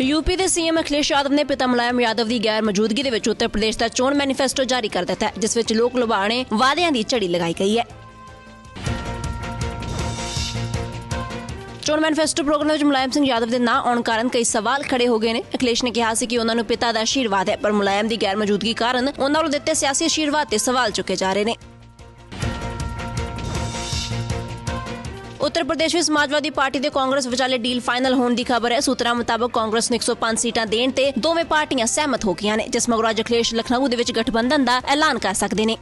UP ਦੇ CM Akhilesh Yadav ਨੇ ਪਿਤਾ ਮੁਲਾਇਮ ਯਾਦਵ ਦੀ ਗੈਰ ਮੌਜੂਦਗੀ ਦੇ ਵਿੱਚ ਉੱਤਰ ਪ੍ਰਦੇਸ਼ ਦਾ ਚੋਣ ਮੈਨੀਫੈਸਟੋ ਜਾਰੀ ਕਰ ਦਿੱਤਾ ਜਿਸ ਵਿੱਚ ਲੋਕ ਲੁਭਾਣੇ ਵਾਅਦਿਆਂ ਦੀ ਝੜੀ ਲਗਾਈ ਗਈ ਹੈ। ਚੋਣ ਮੈਨੀਫੈਸਟੋ ਪ੍ਰੋਗਰਾਮ ਵਿੱਚ ਮੁਲਾਇਮ ਸਿੰਘ ਯਾਦਵ ਦੇ ਨਾਂ ਆਉਣ ਕਾਰਨ ਕਈ ਸਵਾਲ ਖੜੇ ਹੋ ਗਏ ਨੇ। ਅਖਿਲੇਸ਼ ਨੇ ਕਿਹਾ ਸੀ ਕਿ ਉਹਨਾਂ ਨੂੰ ਪਿਤਾ ਦਾ ਆਸ਼ੀਰਵਾਦ ਹੈ, ਪਰ ਮੁਲਾਇਮ ਦੀ ਗੈਰ ਮੌਜੂਦਗੀ ਕਾਰਨ ਉਹਨਾਂ ਵੱਲੋਂ ਦਿੱਤੇ ਸਿਆਸੀ ਆਸ਼ੀਰਵਾਦ ਤੇ ਸਵਾਲ ਚੁੱਕੇ ਜਾ ਰਹੇ ਨੇ। ਉੱਤਰ ਪ੍ਰਦੇਸ਼ ਵਿੱਚ ਸਮਾਜਵਾਦੀ ਪਾਰਟੀ ਤੇ ਕਾਂਗਰਸ ਵਿਚਾਲੇ ਡੀਲ ਫਾਈਨਲ ਹੋਣ ਦੀ ਖਬਰ ਹੈ। ਸੂਤਰਾਂ ਮੁਤਾਬਕ ਕਾਂਗਰਸ ਨੂੰ 105 ਸੀਟਾਂ ਦੇਣ ਤੇ ਦੋਵੇਂ ਪਾਰਟੀਆਂ ਸਹਿਮਤ ਹੋ ਗਈਆਂ ਨੇ, ਜਿਸ ਮਗਰੋਂ ਅੱਜ ਅਖਿਲੇਸ਼ ਲਖਨਊ ਦੇ ਵਿੱਚ ਗਠਬੰਧਨ ਦਾ ਐਲਾਨ ਕਰ ਸਕਦੇ ਨੇ।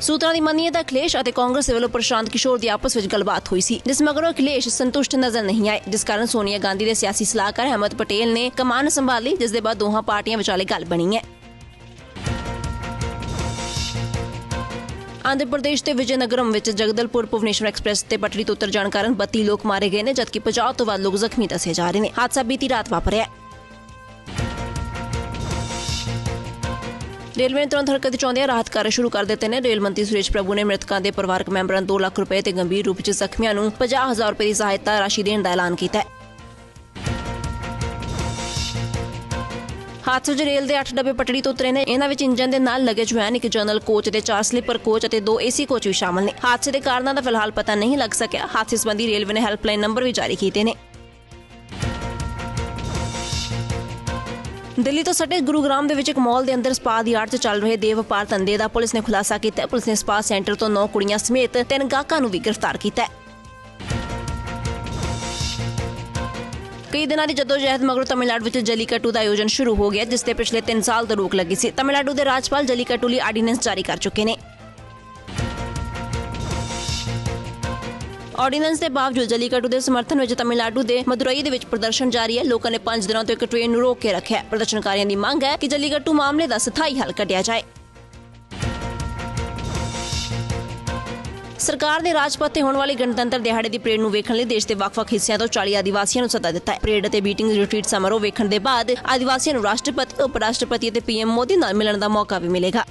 ਸੂਤਰਾਂ ਦੀ ਮੰਨੀਏ ਤਾਂ ਅਖਿਲੇਸ਼ ਅਤੇ ਕਾਂਗਰਸ ਦੇ ਵੱਲੋਂ ਪ੍ਰਸ਼ਾਂਤ ਕਿਸ਼ੋਰ ਦੀ ਆਪਸ ਵਿੱਚ ਗੱਲਬਾਤ ਹੋਈ ਸੀ, ਜਿਸ ਮਗਰੋਂ ਅਖਿਲੇਸ਼ ਸੰਤੁਸ਼ਟ ਨਜ਼ਰ ਨਹੀਂ ਆਏ, ਜਿਸ ਕਾਰਨ ਸੋਨੀਆ ਗਾਂਧੀ ਦੇ ਸਿਆਸੀ ਸਲਾਹਕਾਰ ਅਹਿਮਦ ਪਟੇਲ ਨੇ ਕਮਾਨ ਸੰਭਾਲੀ, ਜਿਸ ਦੇ ਬਾਅਦ ਦੋਹਾਂ ਪਾਰਟੀਆਂ ਵਿਚਾਲੇ ਗੱਲ ਬਣੀ ਹੈ। ਆਂਧਰ ਪ੍ਰਦੇਸ਼ ਦੇ ਵਿਜੇਨਗਰਮ ਵਿੱਚ ਜਗਦਲਪੁਰ ਭੁਵਨੇਸ਼ਵਰ ਐਕਸਪ੍ਰੈਸ ਤੇ ਪਟੜੀ ਤੋਂ ਉਤਰ ਜਾਣ ਕਾਰਨ 32 ਲੋਕ ਮਾਰੇ ਗਏ ਨੇ, ਜਦਕਿ 50 ਤੋਂ ਵੱਧ ਲੋਕ ਜ਼ਖਮੀ ਦੱਸੇ ਜਾ ਰਹੇ ਨੇ। ਹਾਦਸਾ ਬੀਤੀ ਰਾਤ ਵਾਪਰਿਆ। ਰੇਲਵੇ ਨੇ ਤੁਰੰਤ ਹਰਕਤ ਚਾਹੁੰਦਿਆਂ ਰਾਹਤ ਕਾਰਜ ਸ਼ੁਰੂ ਕਰ ਦਿੱਤੇ ਨੇ। ਰੇਲ ਮੰਤਰੀ ਸੁਰੇਸ਼ ਪ੍ਰਭੂ ਨੇ ਮ੍ਰਿਤਕਾਂ ਦੇ ਪਰਿਵਾਰਕ ਮੈਂਬਰਾਂ ਨੂੰ 2 ਲੱਖ ਰੁਪਏ ਤੇ ਗੰਭੀਰ ਰੂਪ ਵਿੱਚ ਜ਼ਖਮੀਆਂ ਨੂੰ 50000 ਰੁਪਏ ਦੀ ਸਹਾਇਤਾ ਰਾਸ਼ੀ ਦੇਣ ਦਾ ਐਲਾਨ ਕੀਤਾ ਹੈ। ਹਾਦਸੇ 'ਚ ਰੇਲ ਦੇ 8 ਡੱਬੇ ਪਟੜੀ ਤੋਂ ਉਤਰੇ ਨੇ। ਇਹਨਾਂ ਵਿੱਚ ਇੰਜਨ ਦੇ ਨਾਲ ਲਗੇਜ ਵੈਨ, ਇੱਕ ਜਨਰਲ ਕੋਚ ਤੇ ਚਾਰ ਸਲੀਪਰ ਕੋਚ ਅਤੇ ਦੋ ਏਸੀ ਕੋਚ ਵੀ ਸ਼ਾਮਲ ਨੇ। ਹਾਦਸੇ ਦੇ ਕਾਰਨਾਂ ਦਾ ਫਿਲਹਾਲ ਪਤਾ ਨਹੀਂ ਲੱਗ ਸਕਿਆ। ਹਾਦਸੇ ਸੰਬੰਧੀ ਰੇਲਵੇ ਨੇ ਹੈਲਪਲਾਈਨ ਨੰਬਰ ਵੀ ਜਾਰੀ ਕੀਤੇ ਨੇ। ਦਿੱਲੀ ਤੋਂ ਸਟੇ ਗੁਰੂਗ੍ਰਾਮ ਦੇ ਵਿੱਚ ਇੱਕ ਮਾਲ ਦੇ ਅੰਦਰ ਸਪਾ ਦੀ ਆੜ 'ਚ ਚੱਲ ਰਹੇ ਦੇਵ ਵਪਾਰ ਧੰਦੇ ਦਾ ਪੁਲਿਸ ਨੇ ਖੁਲਾਸਾ ਕੀਤਾ ਪੁਲਿਸ ਨੇ ਸਪਾ ਸੈਂਟਰ ਤੋਂ 9 ਕੁੜੀਆਂ ਸਮੇਤ ਤਿੰਨ ਗਾਹਕਾਂ ਨੂੰ ਵੀ ਗ੍ਰਿਫਤਾਰ ਕੀਤਾ ਕਈ ਦਿਨਾਂ ਦੀ ਜਦੋਜਹਿਦ ਮਗਰੋਂ ਤਮਿਲਨਾਡੂ ਵਿੱਚ ਜਲੀਕੱਟੂ ਦਾ ਆਯੋਜਨ ਸ਼ੁਰੂ ਹੋ ਗਿਆ, ਜਿਸ ਤੇ ਪਿਛਲੇ 3 ਸਾਲ ਤੋਂ ਰੋਕ ਲੱਗੀ ਸੀ। ਤਮਿਲਨਾਡੂ ਦੇ ਰਾਜਪਾਲ ਜਲੀਕੱਟੂ ਲਈ ਆਰਡੀਨੈਂਸ ਜਾਰੀ ਕਰ ਚੁੱਕੇ ਨੇ। ਆਰਡੀਨੈਂਸ ਦੇ ਬਾਵਜੂਦ ਜਲੀਕੱਟੂ ਦੇ ਸਮਰਥਨ ਵਿੱਚ ਤਮਿਲਨਾਡੂ ਦੇ ਮਦੁਰਈ ਦੇ ਵਿੱਚ ਪ੍ਰਦਰਸ਼ਨ ਜਾਰੀ ਹੈ। ਲੋਕਾਂ ਨੇ 5 ਦਿਨਾਂ ਤੋਂ ਇੱਕ ਟ੍ਰੇਨ ਨੂੰ ਰੋਕ ਕੇ ਰੱਖਿਆ ਪ੍ਰਦਰਸ਼ਨਕਾਰੀਆਂ ਦੀ ਮੰਗ ਹੈ ਕਿ ਜਲੀਕੱਟੂ ਮਾਮਲੇ ਦਾ ਸਥਾਈ ਹੱਲ ਕੱਢਿਆ ਜਾਏ। ਸਰਕਾਰ ਨੇ ਰਾਜਪਥ ਤੇ ਹੋਣ ਵਾਲੀ ਗਣਤੰਤਰ ਦਿਹਾੜੇ ਦੀ ਪਰੇਡ ਨੂੰ ਵੇਖਣ ਲਈ ਦੇਸ਼ ਦੇ ਵੱਖ-ਵੱਖ ਹਿੱਸਿਆਂ ਤੋਂ 40 ਆਦੀਵਾਸੀਆਂ ਨੂੰ ਸੱਦਾ ਦਿੱਤਾ ਹੈ। ਪਰੇਡ ਅਤੇ ਮੀਟਿੰਗ ਰਿਟਰੀਟ ਸਮਾਰੋਹ ਵੇਖਣ ਦੇ ਬਾਅਦ ਆਦੀਵਾਸੀਆਂ ਨੂੰ ਰਾਸ਼ਟਰਪਤੀ ਉਪ ਰਾਸ਼ਟਰਪਤੀ ਅਤੇ ਪੀਐਮ ਮੋਦੀ ਨਾਲ ਮਿਲਣ ਦਾ ਮੌਕਾ ਵੀ ਮਿਲੇਗਾ।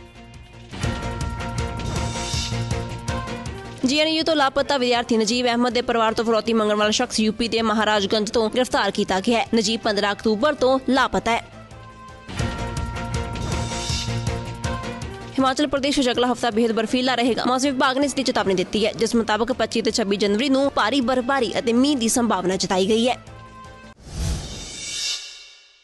ਜੀਐਨਯੂ ਤੋਂ ਲਾਪਤਾ ਵਿਦਿਆਰਥੀ ਨਜੀਬ ਅਹਿਮਦ ਦੇ ਪਰਿਵਾਰ ਤੋਂ ਫਰੋਤੀ ਮੰਗਣ ਵਾਲਾ ਸ਼ਖਸ ਯੂਪੀ ਦੇ ਮਹਾਰਾਜਗੰਜ ਤੋਂ ਗ੍ਰਿਫਤਾਰ ਕੀਤਾ ਗਿਆ ਹੈ। ਨਜੀਬ 15 ਅਕਤੂਬਰ ਤੋਂ ਲਾਪਤਾ ਹੈ। ਹਿਮਾਚਲ ਪ੍ਰਦੇਸ਼ ਵਿੱਚ ਅਗਲਾ ਹਫਤਾ ਬੇहद ਬਰਫੀਲਾ ਰਹੇਗਾ। ਮੌਸਮ ਵਿਭਾਗ ਨੇ ਇਸ ਦੀ ਚੇਤਾਵਨੀ ਦਿੱਤੀ ਹੈ। ਜਿਸ ਮੁਤਾਬਕ 25 ਤੇ 26 ਜਨਵਰੀ ਨੂੰ ਭਾਰੀ ਬਰਫ਼ਬਾਰੀ ਅਤੇ ਮੀਂਹ ਦੀ ਸੰਭਾਵਨਾ ਜਤਾਈ ਗਈ ਹੈ।